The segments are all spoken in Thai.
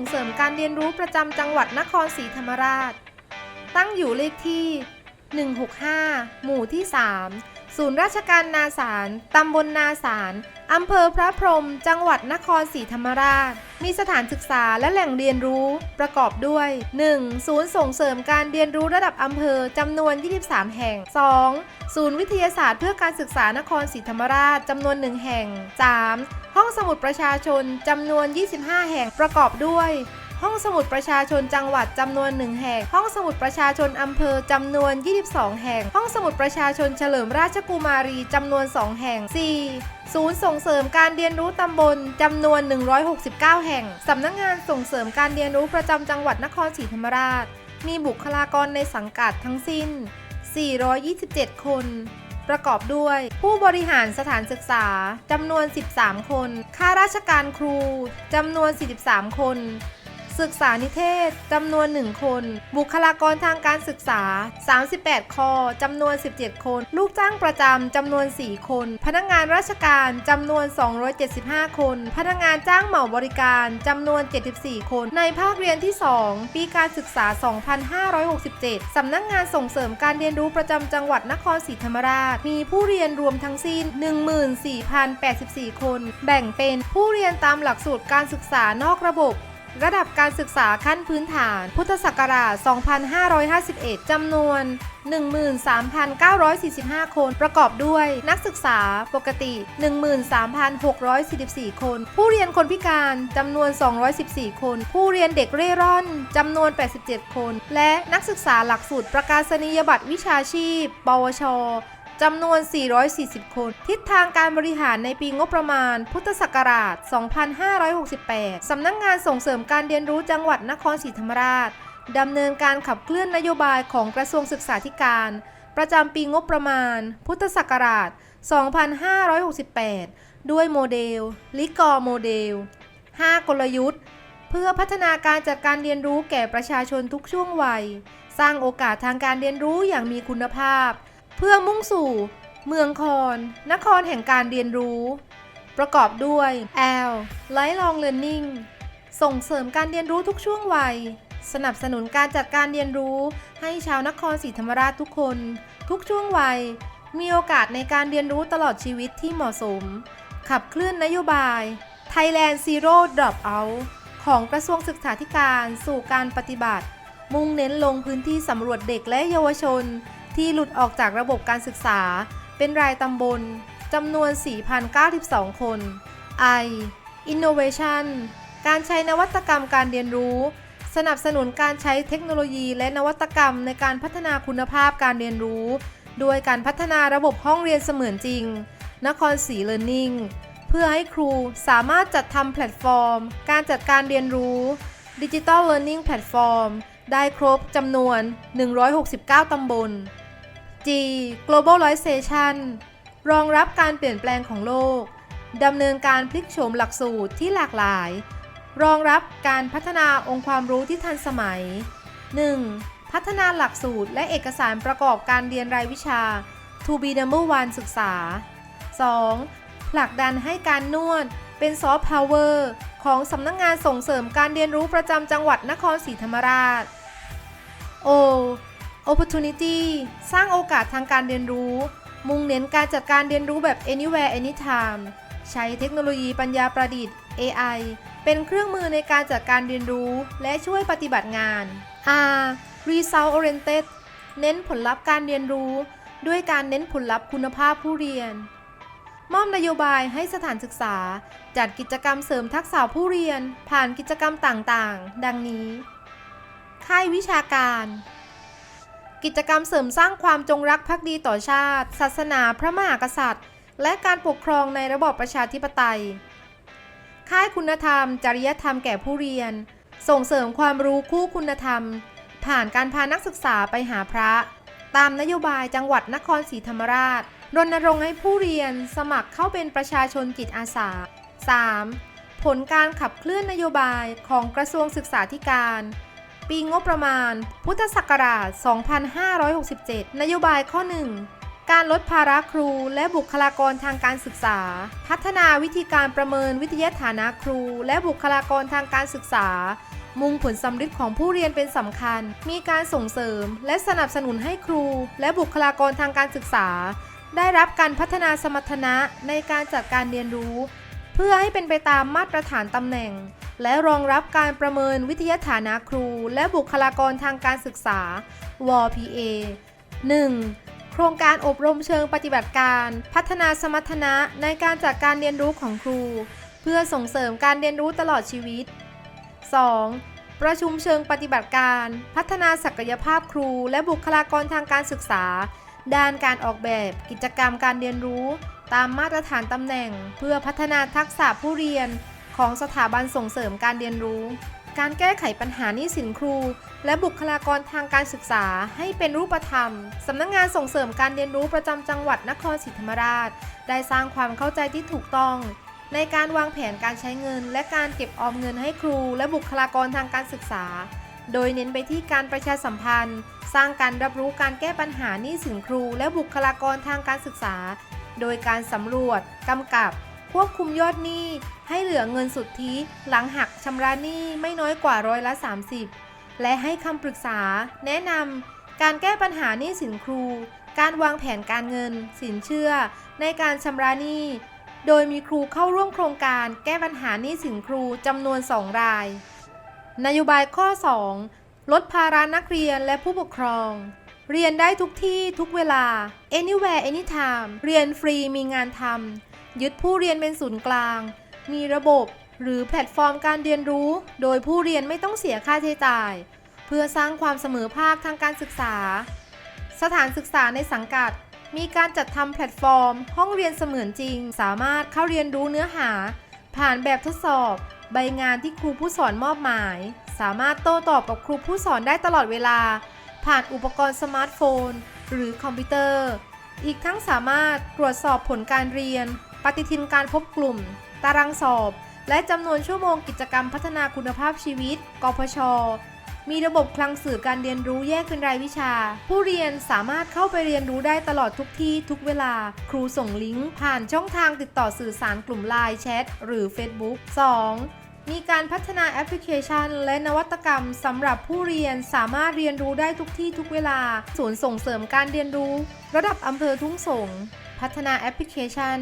ส่งเสริมการเรียนรู้ประจำจังหวัดนครศรีธรรมราช ตั้งอยู่เลขที่ 165 หมู่ที่ 3 ศูนย์ราชการนาสาร ตำบลนาสาร อำเภอพระพรหมจังหวัดนครศรีธรรมราช มีสถานศึกษาและแหล่งเรียนรู้ประกอบด้วย 1. ศูนย์ส่งเสริมการเรียนรู้ระดับอำเภอจำนวน 23 แห่ง 2. ศูนย์วิทยาศาสตร์เพื่อการศึกษานครศรีธรรมราชจำนวน 1 แห่ง 3. ห้องสมุดประชาชนจำนวน 25 แห่งประกอบด้วย ห้องสมุดประชาชนจังหวัดจำนวน 1 แห่ง ห้องสมุดประชาชนอำเภอจำนวน 22 แห่ง ห้องสมุดประชาชนเฉลิมราชกุมารีจำนวน 2 แห่ง 4. ศูนย์ส่งเสริมการเรียนรู้ตำบลจำนวน 169 แห่ง สำนักงงานส่งเสริมการเรียนรู้ประจำจังหวัดนครศรีธรรมราช มีบุคลากรในสังกัดทั้งสิ้น 427 คน ประกอบด้วย ผู้บริหารสถานศึกษาจำนวน 13 คน ข้าราชการครูจำนวน 43 คน ศึกษานิเทศจำนวน 1 คน บุคลากรทางการศึกษา 38 คอจำนวน 17 คน ลูกจ้างประจำจำนวน 4 คน พนักงานราชการจำนวน 275 คน พนักงานจ้างเหมาบริการจำนวน 74 คน ในภาคเรียนที่ 2 ปีการศึกษา 2567 สำนักงานส่งเสริมการเรียนรู้ประจำจังหวัดนครศรีธรรมราช มีผู้เรียนรวมทั้งสิ้น 14,084 คน แบ่งเป็นผู้เรียนตามหลักสูตรการศึกษานอกระบบ ระดับการศึกษาขั้นพื้นฐาน พุทธศักราช 2551 จำนวน 13,945 คน ประกอบด้วย นักศึกษาปกติ 13,644 คน ผู้เรียนคนพิการจำนวน 214 คน ผู้เรียนเด็กเร่ร่อนจำนวน 87 คน และนักศึกษาหลักสูตรประกาศนียบัตรวิชาชีพ ปวช จำนวน 440 คน ทิศทางการบริหารในปีงบประมาณ พุทธศักราช 2568 สำนักงงานส่งเสริมการเรียนรู้จังหวัดนครศรีธรรมราชดำเนินการขับเคลื่อนนโยบายของกระทรวงศึกษาธิการ ประจำปีงบประมาณ พุทธศักราช 2568 ด้วยโมเดล ลิกอโมเดล 5 กลยุทธ์ เพื่อพัฒนาการจัดการเรียนรู้แก่ประชาชนทุกช่วงวัย สร้างโอกาสทางการเรียนรู้อย่างมีคุณภาพ เพื่อมุ่งสู่ เมืองคอน นครแห่งการเรียนรู้ ประกอบด้วย L Lifelong Learning ส่งเสริมการเรียนรู้ทุกช่วงวัย สนับสนุนการจัดการเรียนรู้ ให้ชาวนครศรีธรรมราชทุกคน ทุกช่วงวัย มีโอกาสในการเรียนรู้ตลอดชีวิตที่เหมาะสม ขับเคลื่อนนโยบาย Thailand Zero Dropout ของกระทรวงศึกษาธิการสู่การปฏิบัติ มุ่งเน้นลงพื้นที่สำรวจเด็กและเยาวชน ที่หลุดออกจากระบบการศึกษา เป็นรายตำบลจำนวน 4,092 คน I Innovation การใช้นวัตกรรมการเรียนรู้ สนับสนุนการใช้เทคโนโลยี และนวัตกรรมในการพัฒนาคุณภาพการเรียนรู้ โดยการพัฒนาระบบห้องเรียนเสมือนจริง นครศรี Learning เพื่อให้ครูสามารถจัดทำแพลตฟอร์ม การจัดการเรียนรู้ Digital Learning Platform ได้ครบจำนวน 169 ตำบล G Globalization รองรับการเปลี่ยนแปลงของโลก ดำเนินการพลิกโฉมหลักสูตรที่หลากหลาย รองรับการพัฒนาองค์ความรู้ที่ทันสมัย 1. พัฒนาหลักสูตรและเอกสารประกอบการเรียนรายวิชา To be number one ศึกษา 2. ผลักดันให้การนวดเป็นซอฟต์พาวเวอร์ของสำนักงงานส่งเสริมการเรียนรู้ประจำจังหวัดนครศรีธรรมราช O Opportunity สร้างโอกาสทางการเรียนรู้ มุ่งเน้นการจัดการเรียนรู้แบบ anywhere anytime ใช้เทคโนโลยีปัญญาประดิษฐ์ AI เป็นเครื่องมือในการจัดการเรียนรู้ และช่วยปฏิบัติงาน R Result Oriented เน้นผลลัพธ์การเรียนรู้ ด้วยการเน้นผลลัพธ์คุณภาพผู้เรียน มอบนโยบายให้สถานศึกษา จัดกิจกรรมเสริมทักษะผู้เรียน ผ่านกิจกรรมต่างๆ ดังนี้ ค่ายวิชาการ กิจกรรมเสริมสร้างความจงรักภักดีต่อชาติ ศาสนาพระมหากษัตริย์ และการปกครองในระบอบประชาธิปไตย ค่ายคุณธรรม จริยธรรมแก่ผู้เรียน ส่งเสริมความรู้คู่คุณธรรม ผ่านการพานักศึกษาไปหาพระ ตามนโยบายจังหวัดนครศรีธรรมราช รณรงค์ให้ผู้เรียนสมัครเข้าเป็นประชาชนจิตอาสา 3. ผลการขับเคลื่อนนโยบายของกระทรวงศึกษาธิการ ปีงบประมาณ พุทธศักราช 2567 นโยบายข้อ 1 การลดภาระครูและบุคลากรทางการศึกษา พัฒนาวิธีการประเมินวิทยาฐานะครู และบุคลากรทางการศึกษา มุ่งผลสำฤทธิ์ของผู้เรียนเป็นสำคัญ มีการส่งเสริม และสนับสนุนให้ครู และบุคลากรทางการศึกษา ได้รับการพัฒนาสมรรถนะในการจัดการเรียนรู้ เพื่อให้เป็นไปตามมาตรฐานตำแหน่ง และรองรับการประเมินวิทยาฐานะครู และบุคลากรทางการศึกษา WPA 1. โครงการอบรมเชิงปฏิบัติการ พัฒนาสมรรถนะในการจัดการเรียนรู้ของครู เพื่อส่งเสริมการเรียนรู้ตลอดชีวิต 2. ประชุมเชิงปฏิบัติการ พัฒนาศักยภาพครู และบุคลากรทางการศึกษา ด้านการออกแบบกิจกรรมการเรียนรู้ ตามมาตรฐานตำแหน่ง เพื่อพัฒนาทักษะผู้เรียน ของสถาบันส่งเสริมการเรียนรู้ การแก้ไขปัญหานี้สินครู และบุคลากรทางการศึกษาให้เป็นรูปธรรม สำนักงงานส่งเสริมการเรียนรู้ประจำจังหวัดนครศรีธรรมราช ได้สร้างความเข้าใจที่ถูกต้อง ในการวางแผนการใช้เงิน และการเก็บออมเงินให้ครู และบุคลากรทางการศึกษา โดยเน้นไปที่การประชาสัมพันธ์ สร้างการรับรู้การแก้ปัญหานี้สินครู และบุคลากรทางการศึกษา โดยการสำรวจกำกับ ควบคุมยอดหนี้ให้เหลือเงินสุทธิหลังหักชำระหนี้ไม่น้อยกว่าร้อยละ 30 และให้คำปรึกษา แนะนำการแก้ปัญหาหนี้สินครู การวางแผนการเงิน สินเชื่อ ในการชำระหนี้ โดยมีครูเข้าร่วมโครงการแก้ปัญหาหนี้สินครูจำนวน 2 ราย นโยบายข้อ 2 ลดภาระนักเรียนและผู้ปกครองเรียนได้ทุกที่ทุกเวลา anywhere anytime เรียนฟรีมีงานทำ ยึดผู้เรียนเป็นศูนย์กลาง มีระบบหรือแพลตฟอร์มการเรียนรู้ โดยผู้เรียนไม่ต้องเสียค่าใช้จ่าย เพื่อสร้างความเสมอภาคทางการศึกษา สถานศึกษาในสังกัด มีการจัดทำแพลตฟอร์ม ห้องเรียนเสมือนจริง สามารถเข้าเรียนรู้เนื้อหา ผ่านแบบทดสอบ ใบงานที่ครูผู้สอนมอบหมาย สามารถโต้ตอบกับครูผู้สอนได้ตลอดเวลา ผ่านอุปกรณ์สมาร์ทโฟน หรือคอมพิวเตอร์ อีกทั้งสามารถตรวจสอบผลการเรียน ปฏิทินการพบกลุ่ม ตารางสอบ และจำนวนชั่วโมงกิจกรรมพัฒนาคุณภาพชีวิต กพช มีระบบคลังสื่อการเรียนรู้แยกเป็นรายวิชา ผู้เรียนสามารถเข้าไปเรียนรู้ได้ตลอดทุกที่ทุกเวลา ครูส่งลิงก์ผ่านช่องทางติดต่อสื่อสารกลุ่มไลน์แชทหรือ Facebook 2. มีการพัฒนาแอปพลิเคชัน และนวัตกรรมสำหรับผู้เรียนสามารถเรียนรู้ได้ทุกที่ทุกเวลา ศูนย์ส่งเสริมการเรียนรู้ ระดับอำเภอทุ่งสง พัฒนาแอปพลิเคชัน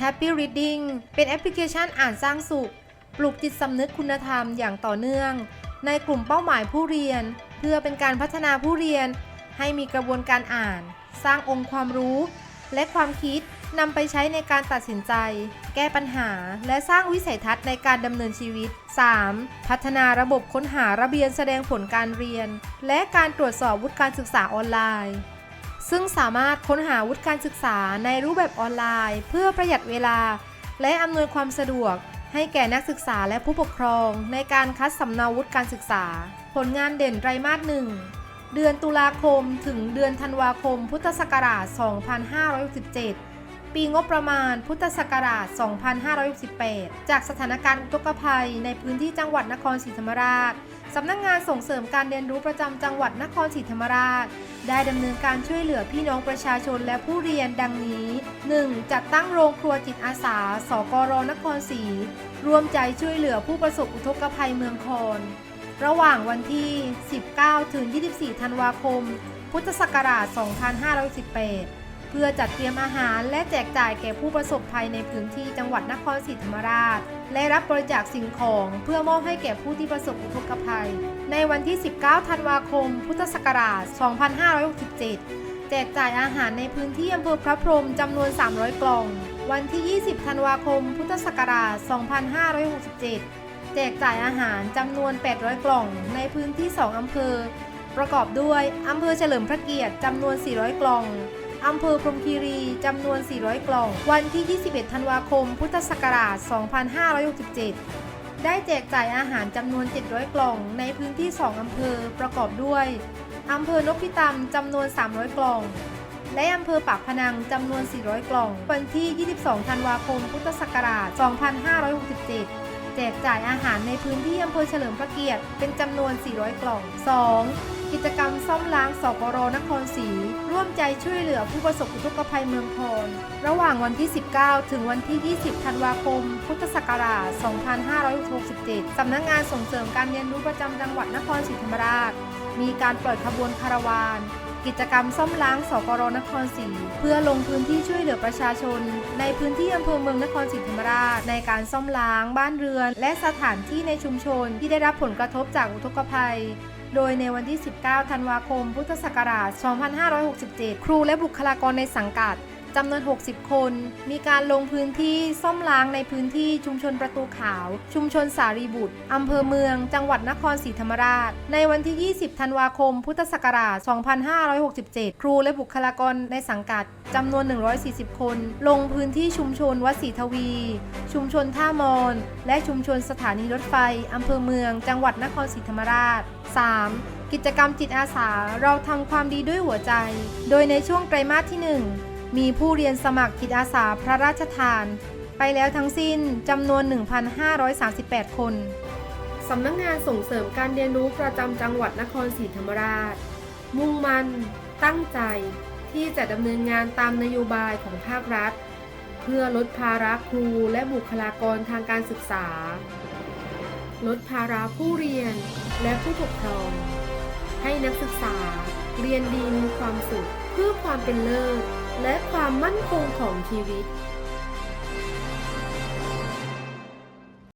Happy Reading เป็นแอปพลิเคชันอ่านสร้างสุข ปลูกจิตสำนึกคุณธรรมอย่างต่อเนื่อง ในกลุ่มเป้าหมายผู้เรียน เพื่อเป็นการพัฒนาผู้เรียน ให้มีกระบวนการอ่าน สร้างองค์ความรู้ และความคิดนำไปใช้ในการตัดสินใจ แก้ปัญหา และสร้างวิสัยทัศน์ในการดำเนินชีวิต 3. พัฒนาระบบค้นหาระเบียนแสดงผลการเรียน และการตรวจสอบวุฒิการศึกษาออนไลน์ ซึ่งสามารถค้นหาวุฒิการศึกษาในรูปแบบออนไลน์ เพื่อประหยัดเวลา และอำนวยความสะดวก ให้แก่นักศึกษาและผู้ปกครองในการคัดสำเนาวุฒิการศึกษา ผลงานเด่นไตรมาสหนึ่งเดือนตุลาคมถึงเดือนธันวาคม พุทธศักราช 2567 ปีงบประมาณพุทธศักราช 2568 จากสถานการณ์อุทกภัยในพื้นที่จังหวัดนครศรีธรรมราช สำนักงงานส่งเสริมการเรียนรู้ประจำจังหวัดนครศรีธรรมราช ได้ดำเนินการช่วยเหลือพี่น้องประชาชนและผู้เรียนดังนี้ 1. จัดตั้งโรงครัวจิตอาสา สกรนครศรีรวมใจช่วยเหลือผู้ประสบอุทกภัยเมืองคอนระหว่างวันที่ 19 ถึง 24 ธันวาคม พุทธศักราช 2518 เพื่อจัดเตรียมอาหารและแจกจ่ายแก่ผู้ประสบภัยในพื้นที่จังหวัดนครศรีธรรมราช และรับบริจาคสิ่งของเพื่อมอบให้แก่ผู้ที่ประสบอุทกภัย ในวันที่ 19 ธันวาคม พุทธศักราช 2567 แจกจ่ายอาหารในพื้นที่อำเภอพระพรหมจำนวน 300 กล่อง วันที่ 20 ธันวาคม พุทธศักราช 2567 แจกจ่ายอาหารจำนวน 800 กล่อง ในพื้นที่ 2 อำเภอ ประกอบด้วยอำเภอเฉลิมพระเกียรติจำนวน 400 กล่อง อำเภอพรมคีรีจำนวน 400 กล่อง วันที่ 21 ธันวาคม พุทธศักราช 2567 ได้แจกจ่ายอาหารจำนวน 700 กล่องในพื้นที่ 2 อำเภอประกอบด้วยอำเภอนพิตำจำนวน 300 กล่อง และอำเภอปากพนังจำนวน 400 กล่อง วันที่ 22 ธันวาคม พุทธศักราช 2567แจกจ่ายอาหารในพื้นที่อำเภอเฉลิมพระเกียรติเป็นจำนวน 400 กล่อง 2. กิจกรรมซ่อมล้างสปรนครศรีร่วมใจช่วยเหลือผู้ประสบอุทกภัยเมืองพรระหว่างวันที่ 19 ถึงวันที่ 20 ธันวาคม พุทธศักราช 2567 สำนักงงานส่งเสริมการเรียนรู้ประจำจังหวัดนครศรีธรรมราช มีการเปิดขบวนคาราวาน กิจกรรมซ่อมล้างสปรนครศรีเพื่อลงพื้นที่ช่วยเหลือประชาชน ในพื้นที่อำเภอเมืองนครศรีธรรมราช ในการซ่อมล้างบ้านเรือน และสถานที่ในชุมชนที่ได้รับผลกระทบจากอุทกภัย โดยในวันที่ 19 ธันวาคม พุทธศักราช 2567 ครูและบุคลากรในสังกัด จำนวน 60 คน มีการลงพื้นที่ซ่อมล้างในพื้นที่ชุมชนประตูขาว ชุมชนสารีบุตรอำเภอเมือง จังหวัดนครศรีธรรมราช ในวันที่ 20 ธันวาคม พุทธศักราช 2567 ครูและบุคลากรในสังกัดจำนวน 140 คน ลงพื้นที่ชุมชนวัดศรีทวี ชุมชนท่ามอนและชุมชนสถานีรถไฟอำเภอเมือง จังหวัดนครศรีธรรมราช 3. กิจกรรมจิตอาสาเราทำความดีด้วยหัวใจ โดยในช่วงไตรมาสที่ 1 มีผู้เรียนสมัครจิตอาสาพระราชทาน ไปแล้วทั้งสิ้นจำนวน 1,538 คนสำนักงงานส่งเสริมการเรียนรู้ประจำจังหวัดนครศรีธรรมราช มุ่งมั่นตั้งใจที่จะดำเนินงานตามนโยบายของภาครัฐ เพื่อลดภาระครูและบุคลากรทางการศึกษา ลดภาระผู้เรียนและผู้ปกครอง ให้นักศึกษาเรียนดีมีความสุขเพื่อความเป็นเลิศ และความมั่นคงของชีวิต